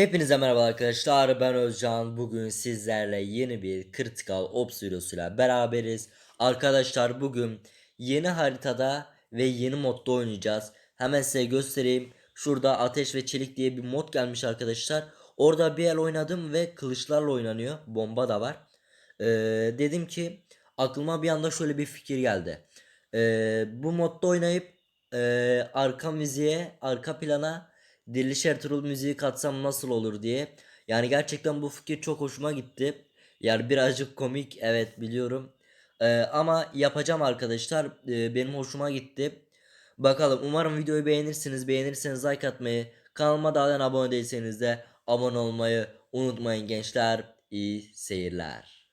Hepinize merhaba arkadaşlar ben Özcan. Bugün sizlerle yeni bir Critical Ops videosuyla beraberiz. Arkadaşlar bugün yeni haritada ve yeni modda oynayacağız. Hemen size göstereyim. Şurada ateş ve çelik diye bir mod gelmiş arkadaşlar. Orada bir el oynadım ve kılıçlarla oynanıyor. Bomba da var. Ee, Dedim ki aklıma bir anda şöyle bir fikir geldi. Ee, Bu modda oynayıp ee, arka müziğe arka plana Diriliş Ertuğrul müziği katsam nasıl olur diye. Yani gerçekten bu fikir çok hoşuma gitti. Yani birazcık komik evet biliyorum. Ee, ama yapacağım arkadaşlar. Ee, benim hoşuma gitti. Bakalım umarım videoyu beğenirsiniz. Beğenirseniz like atmayı, kanalıma da halen abone değilseniz de abone olmayı unutmayın gençler. İyi seyirler.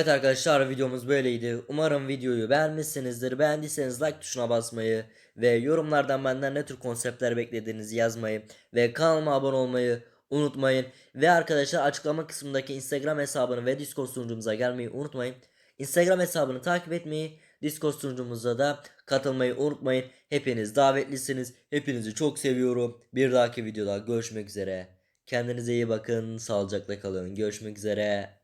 Evet arkadaşlar videomuz böyleydi. Umarım videoyu beğenmişsinizdir. Beğendiyseniz like tuşuna basmayı ve yorumlardan benden ne tür konseptler beklediğinizi yazmayı ve kanalıma abone olmayı unutmayın. Ve arkadaşlar açıklama kısmındaki Instagram hesabını ve Discord sunucumuza gelmeyi unutmayın. Instagram hesabını takip etmeyi, Discord sunucumuza da katılmayı unutmayın. Hepiniz davetlisiniz. Hepinizi çok seviyorum. Bir dahaki videoda görüşmek üzere. Kendinize iyi bakın. Sağlıcakla kalın. Görüşmek üzere.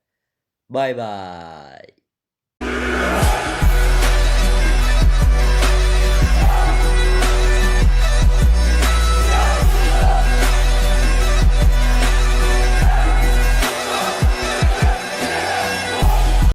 バイバイ。